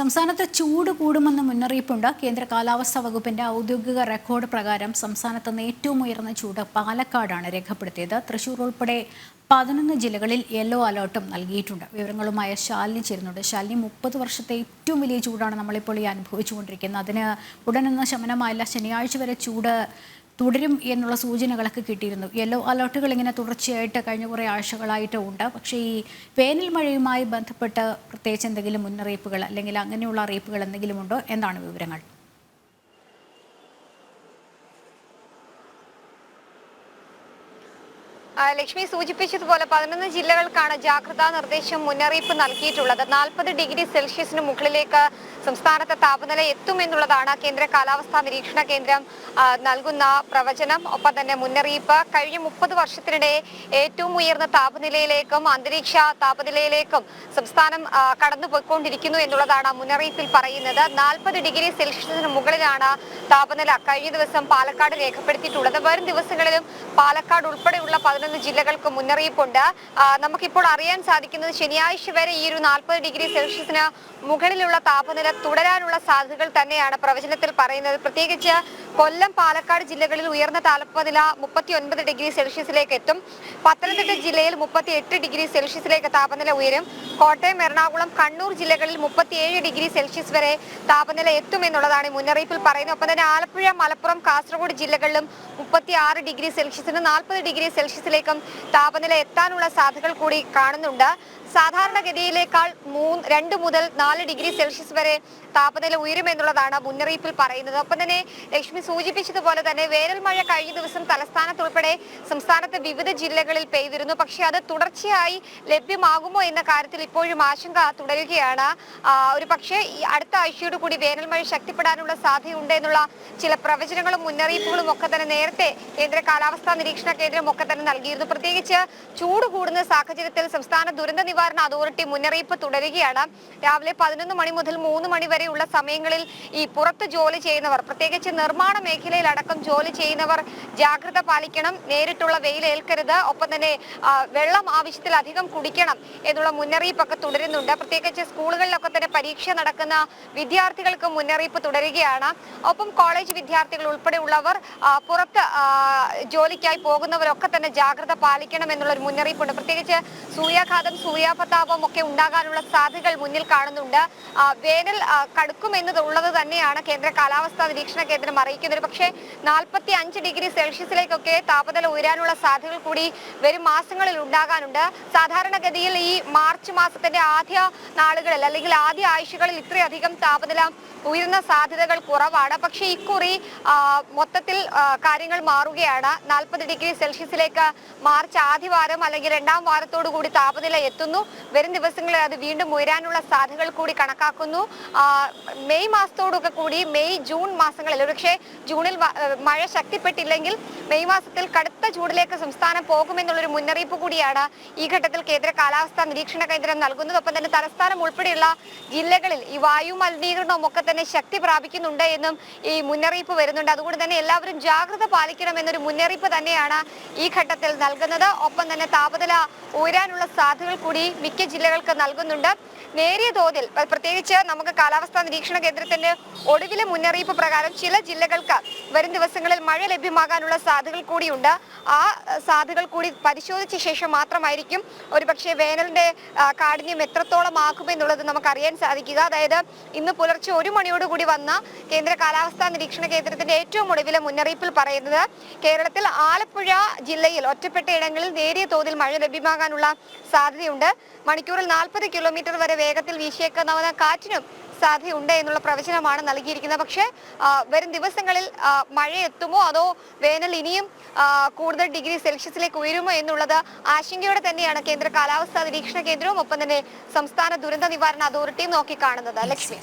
സംസ്ഥാനത്ത് ചൂട് കൂടുമെന്ന് മുന്നറിയിപ്പുണ്ട്. കേന്ദ്ര കാലാവസ്ഥാ വകുപ്പിന്റെ ഔദ്യോഗിക റെക്കോർഡ് പ്രകാരം സംസ്ഥാനത്ത് ഏറ്റവും ഉയർന്ന ചൂട് പാലക്കാടാണ് രേഖപ്പെടുത്തിയത്. തൃശൂർ ഉൾപ്പെടെ പതിനൊന്ന് ജില്ലകളിൽ യെല്ലോ അലേർട്ടും നൽകിയിട്ടുണ്ട്. വിവരങ്ങളുമായ ശാലിനി ചേരുന്നുണ്ട്. ശാലിനി മുപ്പത് വർഷത്തെ ഏറ്റവും വലിയ ചൂടാണ് നമ്മളിപ്പോൾ ഈ അനുഭവിച്ചുകൊണ്ടിരിക്കുന്നത്. അതിന് ഉടനൊന്നും ശമനമായില്ല. ശനിയാഴ്ച വരെ ചൂട് തുടരും എന്നുള്ള സൂചനകളൊക്കെ കിട്ടിയിരുന്നു. യെല്ലോ അലർട്ടുകൾ ഇങ്ങനെ തുടർച്ചയായിട്ട് കഴിഞ്ഞ കുറേ ആഴ്ചകളായിട്ട് ഉണ്ട്. പക്ഷേ ഈ വേനൽ മഴയുമായി ബന്ധപ്പെട്ട് പ്രത്യേകിച്ച് എന്തെങ്കിലും മുന്നറിയിപ്പുകൾ അല്ലെങ്കിൽ അങ്ങനെയുള്ള അറിയിപ്പുകൾ എന്തെങ്കിലും ഉണ്ടോ? എന്താണ് വിവരങ്ങൾ? ലക്ഷ്മി സൂചിപ്പിച്ചതുപോലെ പതിനൊന്ന് ജില്ലകൾക്കാണ് ജാഗ്രതാ നിർദ്ദേശം മുന്നറിയിപ്പ് നൽകിയിട്ടുള്ളത്. നാൽപ്പത് ഡിഗ്രി സെൽഷ്യസിന് മുകളിലേക്ക് സംസ്ഥാനത്തെ താപനില എത്തുമെന്നുള്ളതാണ് കേന്ദ്ര കാലാവസ്ഥാ നിരീക്ഷണ കേന്ദ്രം നൽകുന്ന പ്രവചനം. ഒപ്പം തന്നെ മുന്നറിയിപ്പ് കഴിഞ്ഞ മുപ്പത് വർഷത്തിനിടെ ഏറ്റവും ഉയർന്ന താപനിലയിലേക്കും അന്തരീക്ഷ താപനിലയിലേക്കും സംസ്ഥാനം കടന്നുപോയിക്കൊണ്ടിരിക്കുന്നു എന്നുള്ളതാണ് മുന്നറിയിപ്പിൽ പറയുന്നത്. നാൽപ്പത് ഡിഗ്രി സെൽഷ്യസിന് മുകളിലാണ് താപനില കഴിഞ്ഞ ദിവസം പാലക്കാട് രേഖപ്പെടുത്തിയിട്ടുള്ളത്. വരും ദിവസങ്ങളിലും പാലക്കാട് ഉൾപ്പെടെയുള്ള പതിനൊന്ന് ജില്ലകൾക്ക് മുന്നറിയിപ്പുണ്ട്. നമുക്കിപ്പോൾ അറിയാൻ സാധിക്കുന്നത് ശനിയാഴ്ച വരെ ഈ ഒരു നാൽപ്പത് ഡിഗ്രി സെൽഷ്യസിന് മുകളിലുള്ള താപനില തുടരാനുള്ള സാധ്യതകൾ തന്നെയാണ് പ്രവചനത്തിൽ പറയുന്നത്. പ്രത്യേകിച്ച് കൊല്ലം പാലക്കാട് ജില്ലകളിൽ ഉയർന്ന താപനില മുപ്പത്തി ഒൻപത് ഡിഗ്രി സെൽഷ്യസിലേക്ക് എത്തും. പത്തനംതിട്ട ജില്ലയിൽ മുപ്പത്തി എട്ട് ഡിഗ്രി സെൽഷ്യസിലേക്ക് താപനില ഉയരും. കോട്ടയം എറണാകുളം കണ്ണൂർ ജില്ലകളിൽ മുപ്പത്തിയേഴ് ഡിഗ്രി സെൽഷ്യസ് വരെ താപനില എത്തുമെന്നുള്ളതാണ് മുന്നറിയിപ്പിൽ പറയുന്നത്. ഒപ്പം തന്നെ ആലപ്പുഴ മലപ്പുറം കാസർഗോഡ് ജില്ലകളിലും മുപ്പത്തി ആറ് ഡിഗ്രി സെൽഷ്യസിന് നാൽപ്പത് ഡിഗ്രി സെൽഷ്യസിലേക്കും താപനില എത്താനുള്ള സാധ്യതകൾ കൂടി കാണുന്നുണ്ട്. സാധാരണഗതിയിലേക്കാൾ മൂന്ന് രണ്ട് മുതൽ നാല് ഡിഗ്രി സെൽഷ്യസ് വരെ താപനില ഉയരുമെന്നുള്ളതാണ് മുന്നറിയിപ്പിൽ പറയുന്നത്. ഒപ്പം തന്നെ ലക്ഷ്മി സൂചിപ്പിച്ചതുപോലെ തന്നെ വേനൽ മഴ കഴിഞ്ഞ ദിവസം തലസ്ഥാനത്തുൾപ്പെടെ സംസ്ഥാനത്തെ വിവിധ ജില്ലകളിൽ പെയ്തിരുന്നു. പക്ഷേ അത് തുടർച്ചയായി ലഭ്യമാകുമോ എന്ന കാര്യത്തിൽ ഇപ്പോഴും ആശങ്ക തുടരുകയാണ്. ഒരു പക്ഷേ അടുത്ത ആഴ്ചയോട് കൂടി വേനൽ മഴ ശക്തിപ്പെടാനുള്ള സാധ്യതയുണ്ട് എന്നുള്ള ചില പ്രവചനങ്ങളും മുന്നറിയിപ്പുകളും ഒക്കെ തന്നെ നേരത്തെ കേന്ദ്ര കാലാവസ്ഥാ നിരീക്ഷണ കേന്ദ്രം ഒക്കെ തന്നെ നൽകിയിരുന്നു. പ്രത്യേകിച്ച് ചൂട് കൂടുന്ന സാഹചര്യത്തിൽ സംസ്ഥാന ദുരന്ത നിവാരണ അതോറിറ്റി മുന്നറിയിപ്പ് തുടരുകയാണ്. രാവിലെ പതിനൊന്ന് മണി മുതൽ മൂന്ന് മണി വരെയുള്ള സമയങ്ങളിൽ ഈ പുറത്ത് ജോലി ചെയ്യുന്നവർ പ്രത്യേകിച്ച് നിർമ്മാണ മേഖലയിൽ അടക്കം ജോലി ചെയ്യുന്നവർ ജാഗ്രത പാലിക്കണം. നേരിട്ടുള്ള വെയിൽ ഏൽക്കരുത്. ഒപ്പം തന്നെ വെള്ളം ആവശ്യത്തിലധികം കുടിക്കണം എന്നുള്ള മുന്നറിയിപ്പൊക്കെ തുടരുന്നുണ്ട്. പ്രത്യേകിച്ച് സ്കൂളുകളിലൊക്കെ തന്നെ പരീക്ഷ നടക്കുന്ന വിദ്യാർത്ഥികൾക്ക് മുന്നറിയിപ്പ് തുടരുകയാണ്. ഒപ്പം കോളേജ് വിദ്യാർത്ഥികൾ ഉൾപ്പെടെയുള്ളവർ പുറത്ത് ജോലിക്കായി പോകുന്നവരൊക്കെ തന്നെ ജാഗ്രത പാലിക്കണം എന്നുള്ളൊരു മുന്നറിയിപ്പുണ്ട്. പ്രത്യേകിച്ച് സൂര്യാഘാതം സൂര്യാപതാപം ഒക്കെ ഉണ്ടാകാനുള്ള സാധ്യതകൾ മുന്നിൽ കാണുന്നുണ്ട്. വേനൽ ആ, കടുക്കുമെന്നതുള്ളത് തന്നെയാണ് കേന്ദ്ര കാലാവസ്ഥാ നിരീക്ഷണ കേന്ദ്രം അറിയിക്കുന്നത് പക്ഷേ നാൽപ്പത്തി അഞ്ച് ഡിഗ്രി സെൽഷ്യസിലേക്കൊക്കെ താപനില ഉയരാനുള്ള സാധ്യതകൾ കൂടി വരും മാസങ്ങളിൽ ഉണ്ടാകാനുണ്ട്. സാധാരണഗതിയിൽ ഈ മാർച്ച് മാസത്തിന്റെ ആദ്യ നാളുകളിൽ അല്ലെങ്കിൽ ആദ്യ ആഴ്ചകളിൽ ഇത്രയധികം താപനില ഉയരുന്ന സാധ്യതകൾ കുറവാണ്. പക്ഷേ ഇക്കുറി മൊത്തത്തിൽ കാര്യങ്ങൾ മാറുകയാണ്. നാൽപ്പത് ഡിഗ്രി സെൽഷ്യസിലേക്ക് മാർച്ച് ആദ്യ വാരം അല്ലെങ്കിൽ രണ്ടാം വാരത്തോടു കൂടി താപനില എത്തുന്നു. വരും ദിവസങ്ങളിൽ അത് വീണ്ടും ഉയരാനുള്ള സാധ്യതകൾ കൂടി കണക്കാക്കുന്നു. മെയ് മാസത്തോടൊക്കെ കൂടി മെയ് ജൂൺ മാസങ്ങളിൽ ഒരുപക്ഷെ ജൂണിൽ മഴ ശക്തിപ്പെട്ടില്ലെങ്കിൽ മെയ് മാസത്തിൽ കടുത്ത ചൂടിലേക്ക് സംസ്ഥാനം പോകുമെന്നുള്ളൊരു മുന്നറിയിപ്പ് കൂടിയാണ് ഈ ഘട്ടത്തിൽ കേന്ദ്ര കാലാവസ്ഥാ നിരീക്ഷണ കേന്ദ്രം നൽകുന്നത്. ഒപ്പം തന്നെ തലസ്ഥാനം ഉൾപ്പെടെയുള്ള ജില്ലകളിൽ ഈ വായു മലിനീകരണവും ഒക്കെ തന്നെ ശക്തി പ്രാപിക്കുന്നുണ്ട് എന്നും ഈ മുന്നറിയിപ്പ് വരുന്നുണ്ട്. അതുകൊണ്ട് തന്നെ എല്ലാവരും ജാഗ്രത പാലിക്കണം എന്നൊരു മുന്നറിയിപ്പ് തന്നെയാണ് ഈ ഘട്ടത്തിൽ നൽകുന്നത്. ഒപ്പം തന്നെ താപനില ഉയരാനുള്ള സാധ്യതകൾ കൂടി മിക്ക ജില്ലകൾക്ക് നൽകുന്നുണ്ട്. നേരിയ തോതിൽ പ്രത്യേകിച്ച് നമുക്ക് കാലാവസ്ഥാ നിരീക്ഷണ കേന്ദ്രത്തിന്റെ ഒടുവിലെ മുന്നറിയിപ്പ് പ്രകാരം ചില ജില്ലകൾക്ക് വരും ദിവസങ്ങളിൽ മഴ ലഭ്യമാകാനുള്ള സാധ്യതകൾ കൂടിയുണ്ട്. ആ സാധ്യതകൾ കൂടി പരിശോധിച്ച ശേഷം മാത്രമായിരിക്കും ഒരുപക്ഷെ വേനലിന്റെ കാഠിന്യം എത്രത്തോളം ആക്കുമെന്നുള്ളത് നമുക്ക് അറിയാൻ സാധിക്കുക. അതായത് ഇന്ന് പുലർച്ചെ ഒരു മണിയോടുകൂടി വന്ന കേന്ദ്ര കാലാവസ്ഥാ നിരീക്ഷണ കേന്ദ്രത്തിന്റെ ഏറ്റവും ഒടുവിലെ മുന്നറിയിപ്പിൽ പറയുന്നത് കേരളത്തിൽ ആലപ്പുഴ ജില്ലയിൽ ഒറ്റപ്പെട്ട ഇടങ്ങളിൽ നേരിയ തോതിൽ മഴ ലഭ്യമാകാനുള്ള സാധ്യതയുണ്ട്. മണിക്കൂറിൽ നാൽപ്പത് കിലോമീറ്റർ വരെ വേഗത്തിൽ വീശിയേക്കാവുന്ന കാറ്റിനും സാധ്യതയുണ്ട് എന്നുള്ള പ്രവചനമാണ് നൽകിയിരിക്കുന്നത്. പക്ഷേ വരും ദിവസങ്ങളിൽ മഴ എത്തുമോ അതോ വേനൽ ഇനിയും കൂടുതൽ ഡിഗ്രി സെൽഷ്യസിലേക്ക് ഉയരുമോ എന്നുള്ളത് ആശങ്കയോടെ തന്നെയാണ് കേന്ദ്ര കാലാവസ്ഥാ നിരീക്ഷണ കേന്ദ്രവും ഒപ്പം തന്നെ സംസ്ഥാന ദുരന്ത നിവാരണ അതോറിറ്റിയും നോക്കിക്കാണുന്നത്. ലക്ഷ്മി.